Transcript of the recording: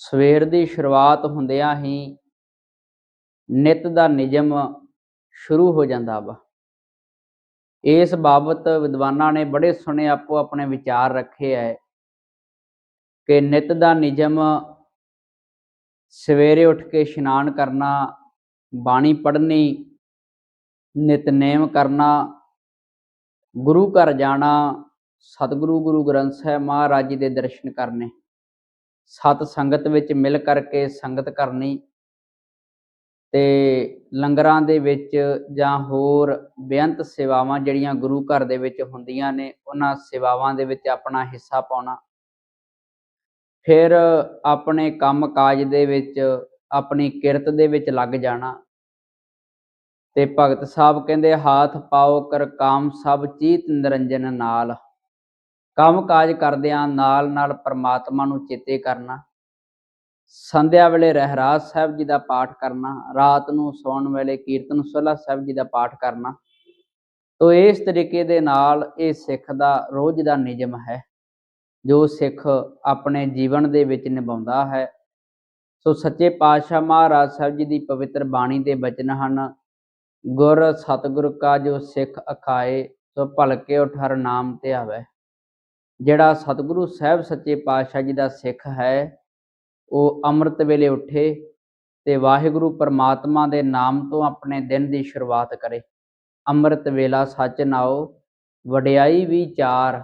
ਸਵੇਰ ਦੀ ਸ਼ੁਰੂਆਤ ਹੁੰਦਿਆਂ ਹੀ ਨਿਤ ਦਾ ਨਿਯਮ ਸ਼ੁਰੂ ਹੋ ਜਾਂਦਾ ਵਾ। ਇਸ ਬਾਬਤ ਵਿਦਵਾਨਾਂ ਨੇ ਬੜੇ ਸੁਣੇ ਆਪੋ ਆਪਣੇ ਵਿਚਾਰ ਰੱਖੇ ਐ ਕਿ ਨਿਤ ਦਾ ਨਿਯਮ ਸਵੇਰੇ ਉੱਠ ਕੇ ਇਸ਼ਨਾਨ ਕਰਨਾ, ਬਾਣੀ ਪੜ੍ਹਨੀ, ਨਿਤਨੇਮ ਕਰਨਾ, ਗੁਰੂ ਘਰ ਜਾਣਾ, ਸਤਿਗੁਰੂ ਗੁਰੂ ਗ੍ਰੰਥ ਸਾਹਿਬ ਮਹਾਰਾਜ ਜੀ ਦੇ ਦਰਸ਼ਨ ਕਰਨੇ। ਸਤ ਸੰਗਤ ਵਿੱਚ ਮਿਲ ਕਰਕੇ ਸੰਗਤ ਕਰਨੀ ਤੇ ਲੰਗਰਾਂ ਦੇ ਵਿੱਚ ਜਾਂ ਹੋਰ ਬੇਅੰਤ ਸੇਵਾਵਾਂ ਜਿਹੜੀਆਂ ਗੁਰੂ ਘਰ ਦੇ ਵਿੱਚ ਹੁੰਦੀਆਂ ਨੇ, ਉਹਨਾਂ ਸੇਵਾਵਾਂ ਦੇ ਵਿੱਚ ਆਪਣਾ ਹਿੱਸਾ ਪਾਉਣਾ। ਫਿਰ ਆਪਣੇ ਕੰਮ ਕਾਜ ਦੇ ਵਿੱਚ, ਆਪਣੀ ਕਿਰਤ ਦੇ ਵਿੱਚ ਲੱਗ ਜਾਣਾ। ਤੇ ਭਗਤ ਸਾਹਿਬ ਕਹਿੰਦੇ, ਹਾਥ ਪਾਓ ਕਰ ਕਾਮ ਸਭ ਚੀਤ ਨਿਰੰਜਨ ਨਾਲ। ਕੰਮ ਕਾਜ ਕਰਦਿਆਂ ਨਾਲ ਨਾਲ ਪਰਮਾਤਮਾ ਨੂੰ ਚੇਤੇ ਕਰਨਾ, ਸੰਧਿਆ ਵੇਲੇ ਰਹਿਰਾਜ ਸਾਹਿਬ ਜੀ ਦਾ ਪਾਠ ਕਰਨਾ, ਰਾਤ ਨੂੰ ਸੌਣ ਵੇਲੇ ਕੀਰਤਨ ਸੋਲਾ ਸਾਹਿਬ ਜੀ ਦਾ ਪਾਠ ਕਰਨਾ, ਤੋ ਇਸ ਤਰੀਕੇ ਦੇ ਨਾਲ ਇਹ ਸਿੱਖ ਦਾ ਰੋਜ਼ ਦਾ ਨਿਯਮ ਹੈ, ਜੋ ਸਿੱਖ ਆਪਣੇ ਜੀਵਨ ਦੇ ਵਿੱਚ ਨਿਭਾਉਂਦਾ ਹੈ। ਸੋ ਸੱਚੇ ਪਾਤਸ਼ਾਹ ਮਹਾਰਾਜ ਸਾਹਿਬ ਜੀ ਦੀ ਪਵਿੱਤਰ ਬਾਣੀ ਦੇ ਬਚਨ ਹਨ, ਗੁਰ ਸਤਿਗੁਰ ਕਾ ਜੋ ਸਿੱਖ ਅਖਾਏ, ਸੋ ਭਲਕੇ ਉਠਰ ਨਾਮ ਧਿਆਵੇ। ਜਿਹੜਾ ਸਤਿਗੁਰੂ ਸਾਹਿਬ ਸੱਚੇ ਪਾਤਸ਼ਾਹ ਜੀ ਦਾ ਸਿੱਖ ਹੈ, ਉਹ ਅੰਮ੍ਰਿਤ ਵੇਲੇ ਉੱਠੇ ਤੇ ਵਾਹਿਗੁਰੂ ਪਰਮਾਤਮਾ ਦੇ ਨਾਮ ਤੋਂ ਆਪਣੇ ਦਿਨ ਦੀ ਸ਼ੁਰੂਆਤ ਕਰੇ। ਅੰਮ੍ਰਿਤ ਵੇਲਾ ਸੱਚ ਨਾਓ ਵਡਿਆਈ ਵਿਚਾਰ